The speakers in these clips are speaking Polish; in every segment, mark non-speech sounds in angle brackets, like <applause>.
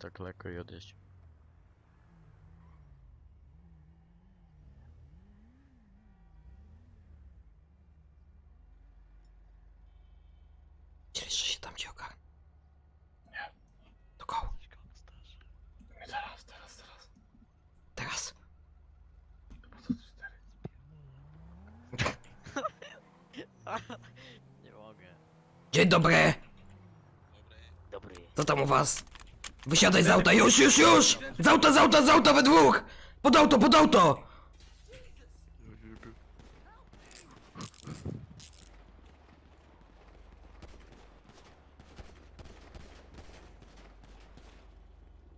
tak lekko i odjeść. Myślisz, że się tam ogarnie? Nie. To koło. Nie teraz, teraz, teraz. Teraz. Po co to cztery? Nie mogę. Dzień dobry! Dobry. Co tam u was? Wysiadaj z auta, już, już, już! Z auta, z auta, z auta we dwóch! Pod auto, pod auto!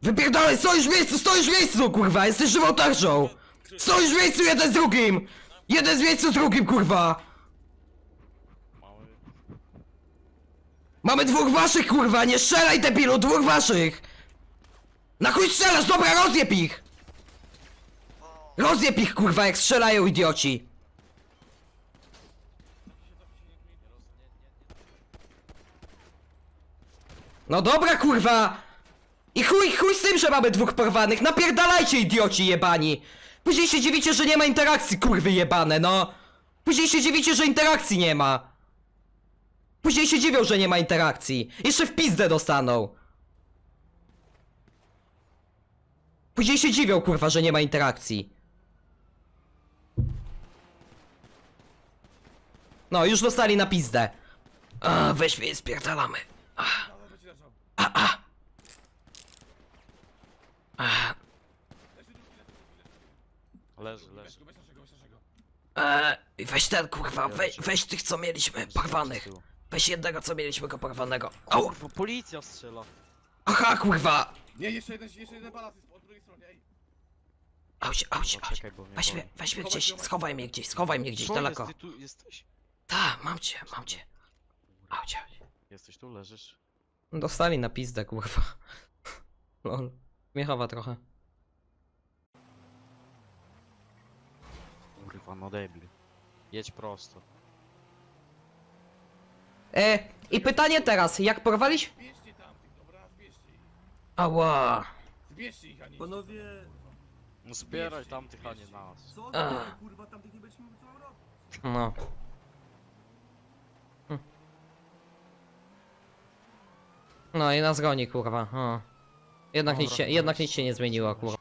Wypierdalaj, stoisz w miejscu, stoisz w miejscu, kurwa! Jesteś żywą tarczą! Stoisz w miejscu jeden z drugim! Jeden z miejscu z drugim, kurwa! Mamy dwóch waszych, kurwa! Nie strzelaj, debilu! Dwóch waszych! Na chuj strzelasz? Dobra, rozjeb ich! Rozjeb ich, kurwa, jak strzelają idioci! No dobra, kurwa! I chuj, chuj z tym, że mamy dwóch porwanych! Napierdalajcie, idioci jebani! Później się dziwicie, że nie ma interakcji, kurwy jebane, no! Później się dziwicie, że interakcji nie ma! Później się dziwią, że nie ma interakcji. Jeszcze w pizdę dostaną. Później się dziwią, kurwa, że nie ma interakcji. No, już dostali na pizdę. A, weź mnie, spierdalamy. A, a, a. A, Leży, Weź leży. e, weź ten, kurwa, weź, weź tych, co mieliśmy, porwanych. Weź jednego, co mieliśmy go porwanego. Au, Kurwa, policja strzela. aha, kurwa. Nie, jeszcze jeden, jeszcze jeden balans jest po drugiej stronie, ej. Czekaj, bo mnie Weź mnie, boli. weź mnie gdzieś, schowaj mnie gdzieś, schowaj mnie gdzieś Co daleko. Jest, ty tu jesteś? Ta, mam cię, mam cię. Auć, auć. Jesteś tu, leżysz? Dostali na pizdę, kurwa. <laughs> Lol. Miechowa trochę. Kurwa, no debil. Jedź prosto. E, i pytanie teraz, jak porwaliś? Zbierzcie tamtych, dobra, zbierzcie ich. Ała. Zbierzcie ich, a nie... Panowie, No zbieraj tamtych, a nie nas. co Ach. kurwa, tamtych nie będziemy co mam robić? No. Hm. No i nas goni, kurwa. O. Jednak, nic się, jednak nic się nie zmieniło, kurwa.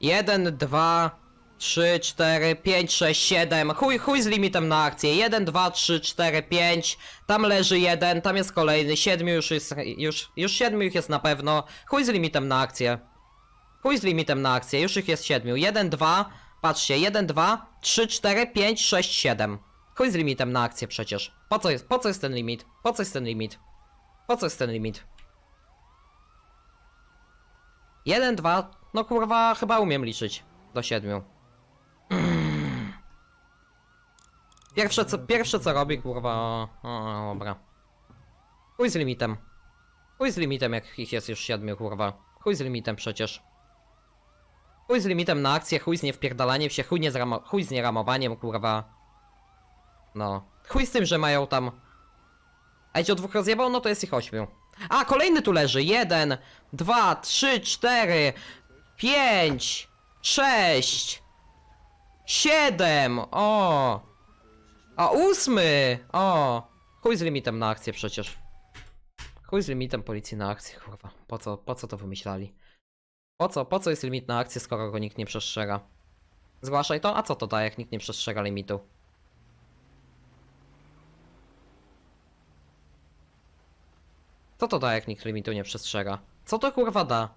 Jeden, dwa, trzy, cztery, pięć, sześć, siedem. Chuj, chuj z limitem na akcję. Jeden, dwa, trzy, cztery, pięć. Tam leży jeden, tam jest kolejny. Siedmiu już jest, już, już siedmiu ich jest na pewno. Chuj z limitem na akcję. Chuj z limitem na akcję, już ich jest siedmiu. Jeden, dwa, patrzcie, jeden, dwa, trzy, cztery, pięć, sześć, siedem. Chuj z limitem na akcję przecież. Po co jest, po co jest ten limit? Po co jest ten limit? Po co jest ten limit? Jeden, dwa, no kurwa, chyba umiem liczyć. Do siedmiu. Mm. <clears throat> Pierwsze co, pierwsze co robi, kurwa, o, dobra. Chuj z limitem. Chuj z limitem, jak ich jest już siedmiu, kurwa. Chuj z limitem przecież. Chuj z limitem na akcję, chuj z niewpierdalaniem się, chuj, nie z ramo- chuj z nieramowaniem, kurwa. No. Chuj z tym, że mają tam... A jeśli o dwóch rozjebał, no to jest ich ośmiu. A, kolejny tu leży. Jeden, dwa, trzy, cztery, pięć, sześć, siedem, o. A ósmy, o. Chuj z limitem na akcję przecież. Chuj z limitem policji na akcję, kurwa. Po co, po co to wymyślali? Po co, po co jest limit na akcję, skoro go nikt nie przestrzega? Zgłaszaj to, a co to da, jak nikt nie przestrzega limitu? Co to da, jak nikt limitu nie przestrzega? Co to kurwa da?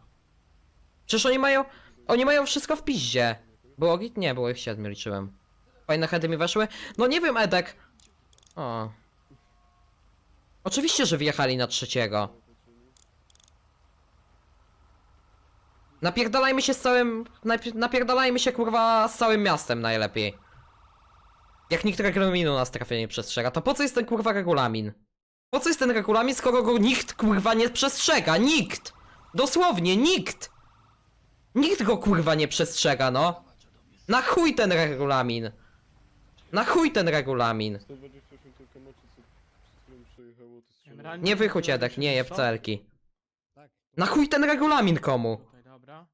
Przecież oni mają, oni mają wszystko w piździe. Było git? Nie, było ich siedmiu, liczyłem. Fajne heady mi weszły? No nie wiem, Edek. O. Oczywiście, że wjechali na trzeciego. Napierdalajmy się z całym... Napierdalajmy się kurwa z całym miastem najlepiej. Jak nikt regulaminu na strefie nie przestrzega, to po co jest ten kurwa regulamin? Po co jest ten regulamin, skoro go nikt kurwa nie przestrzega? Nikt! Dosłownie nikt! Nikt go kurwa nie przestrzega, no! Na chuj ten regulamin! Na chuj ten regulamin! 128 tylko macie co przed chwilą przejechało, to strzelało. Nie wychódź Edek, nie jeb celki. Na chuj ten regulamin komu? Dobra.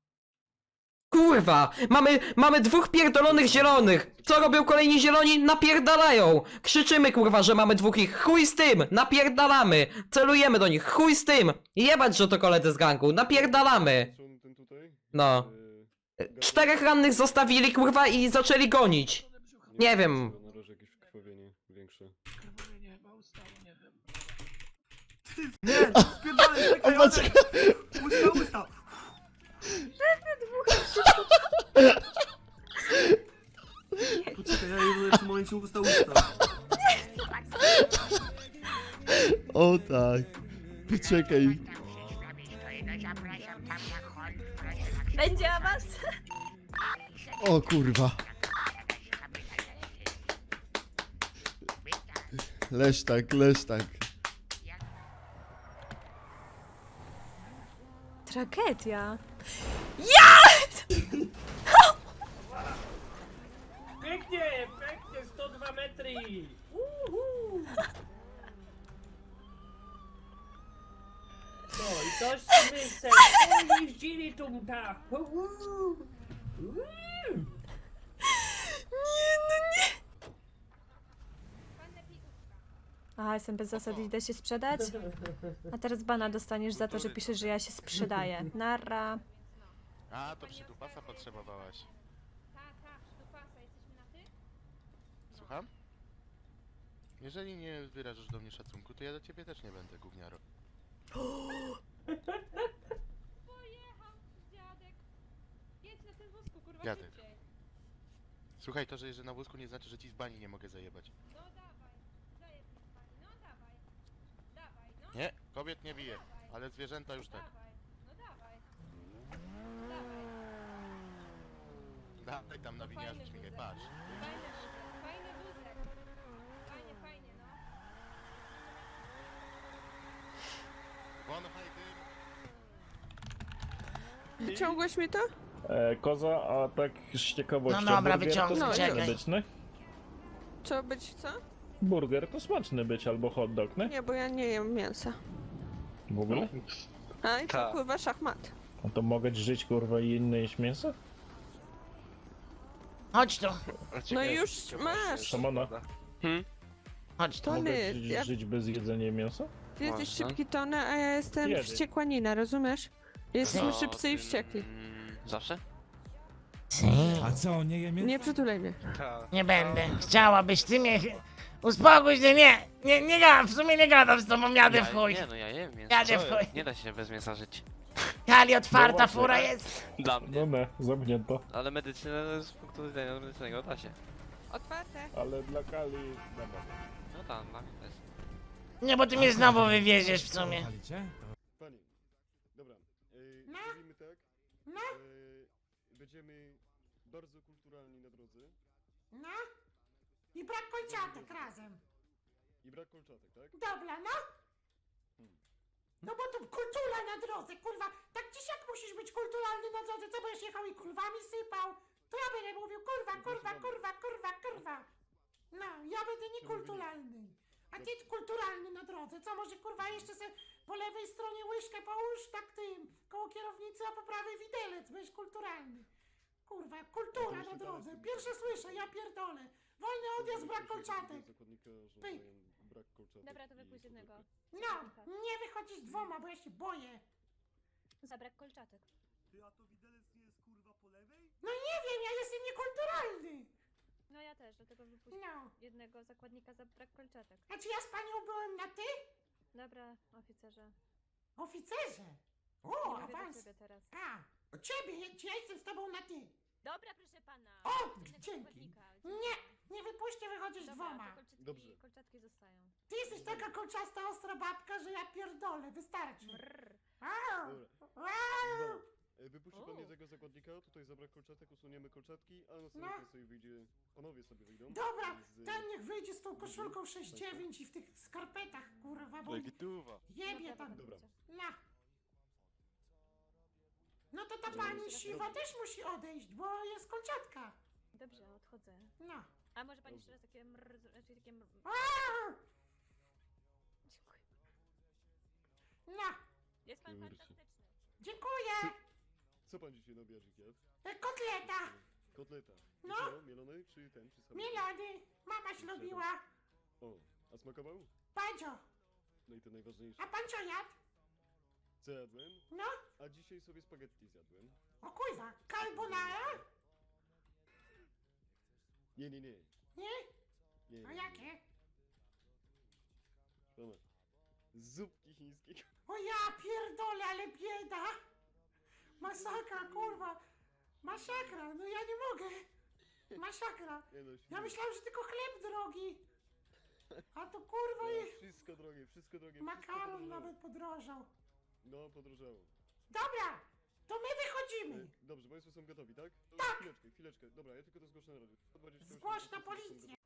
Kurwa! Mamy, mamy dwóch pierdolonych zielonych! Co robią kolejni zieloni? Napierdalają! Krzyczymy kurwa, że mamy dwóch ich. Chuj z tym! Napierdalamy! Celujemy do nich. Chuj z tym! Jebać, że to koledzy z gangu. Napierdalamy! Ten tutaj? No. Czterech rannych zostawili kurwa i zaczęli gonić. Nie wiem. Na razie jakieś krwawienie większe. Nie, czekaj, Adek. Usta, usta. <laughs> Poczekaj, ja jej w tym momencie usta, usta. O tak. Poczekaj. Będzie awans? O kurwa. Leż tak, leż tak. Tragedia. Pięknie, pięknie, 102 metry! Uhu. No i tośmy se jeździli tu ta. Uhu. Uhu. Aha, jestem bez zasad i idę się sprzedać? A teraz bana dostaniesz za to, że piszesz, że ja się sprzedaję. Narra. A, to przydupasa potrzebowałaś. Słucham? Jeżeli nie wyrażasz do mnie szacunku, to ja do ciebie też nie będę, gówniaro. <gasps> Dziadek. Słuchaj, to, że jeżdżę na wózku nie znaczy, że ci z bani nie mogę zajebać. Nie, kobiet nie bije, ale zwierzęta już tak. Dawaj tam na winiarzu śmigaj, patrz. Won hajdy. Wyciągłeś mi to? E, koza, a tak z ciekawością. No dobra, smaczny czekaj. być, nie? Co być co? Burger to smaczny być albo hot dog, nie? Nie, bo ja nie jem mięsa. W ogóle? A i co kurwa szachmat? No to mogę żyć kurwa i inne jeść mięso? Chodź tu. No już masz. Szamana, Chodź mogę Tony, żyć, ja, żyć bez jedzenia mięsa? ty jesteś szybki Tony, a ja jestem Kiedy? wściekłanina, rozumiesz? Jesteśmy szybcy i wściekli. Zawsze? A co, nie je Nie przytulaj mnie. Nie będę. Chciałabyś ty mnie... Uspokój się, nie! Nie, nie gadam, w sumie nie gadam z tobą, jadę w chuj. Nie, no ja jem mięso. Jadę w chuj. Nie da się bez mięsa żyć. Kali otwarta No właśnie. fura jest. Dla No nie, zamknięto. Ale medycyna z punktu widzenia medycynego da się. Otwarte. Ale dla Kali... Dobra. No tam, tak, to jest. Nie, bo ty mnie znowu wywieziesz w sumie. Pani, dobra. Yy, No. Zrobimy tak. No. Yy, będziemy bardzo kulturalni na drodze. No. I brak kolciatek razem. I brak kolczatek, tak? Dobra, no. No bo to kultura na drodze, kurwa. Tak dziś jak musisz być kulturalny na drodze, co będziesz jechał i kurwami sypał? To ja będę mówił kurwa, kurwa, kurwa, kurwa, kurwa. No, ja będę niekulturalny. A ty kulturalny na drodze, co może kurwa jeszcze se po lewej stronie łyżkę połóż tak tym, koło kierownicy, a po prawej widelec, będziesz kulturalny. Kurwa, kultura na drodze. Pierwsze słyszę, ja pierdolę. Wolny odjazd, brak kolczatek. Zakładnika, że Pyk. mają brak kolczatek. Dobra, to i wypuść jednego. No, nie wychodzisz dwoma, bo ja się boję. Zabrak kolczatek. Ty, a to widelec nie jest kurwa po lewej? No nie wiem, ja jestem niekulturalny. No ja też, dlatego wypuść No. jednego zakładnika za brak kolczatek. A czy ja z panią byłem na ty? Dobra, oficerze. Oficerze. O, Nie mówię do awans. ciebie teraz. A, o ciebie, ja- czy ja jestem z tobą na ty? Dobra, proszę pana. O, dzięki. zakładnika. Nie, nie wypuśćcie, wychodzisz Dobra, dwoma. kolczatki, Dobrze. kolczatki zostają. Ty jesteś taka kolczasta, ostra babka, że ja pierdolę, wystarczy. Brrr. Au, Dobra. au. Yy, Wypuści pan O. jednego zakładnika, tutaj zabrak kolczatek, usuniemy kolczatki, a następnie No. sobie wyjdzie, panowie sobie wyjdą. Dobra, z- ten niech wyjdzie z tą koszulką 6-9 i w tych skarpetach, kurwa, bo Legitywa. jebie tam. Dobra. No. No to ta pani siwa też musi odejść, bo jest kolczatka. Dobrze, odchodzę. No. A może pani jeszcze raz takie mrr, znaczy takie mrr. Dziękuję. No. Jest pan Kurczę. fantastyczny. Dziękuję! Co pan dzisiaj na obiadzik jadł? E, Kotleta! Kotleta. No. I co, mielony czy ten, czy sam? Mielony! Mama ślubiła! O, a smakował? Bandzio! No i to najważniejsze. A pan co jadł? Co jadłem? No? A dzisiaj sobie spaghetti zjadłem. O kurwa, carbonara? Nie, nie, nie. Nie? nie, A nie, jakie? Dobra. Zupki chińskie. O ja pierdolę, ale bieda! Masakra, kurwa! Masakra, no ja nie mogę! Masakra! Nie no, Ja świetnie. myślałem, że tylko chleb drogi! A to kurwa i wszystko drogie, wszystko drogie. wszystko makaron podrożało. nawet podrożał. No, podrożało. Dobra, to my wychodzimy! Dobrze, państwo są gotowi, tak? Tak. Chwileczkę, chwileczkę. Dobra, ja tylko to zgłoszę na razie. 128 Zgłoś policję.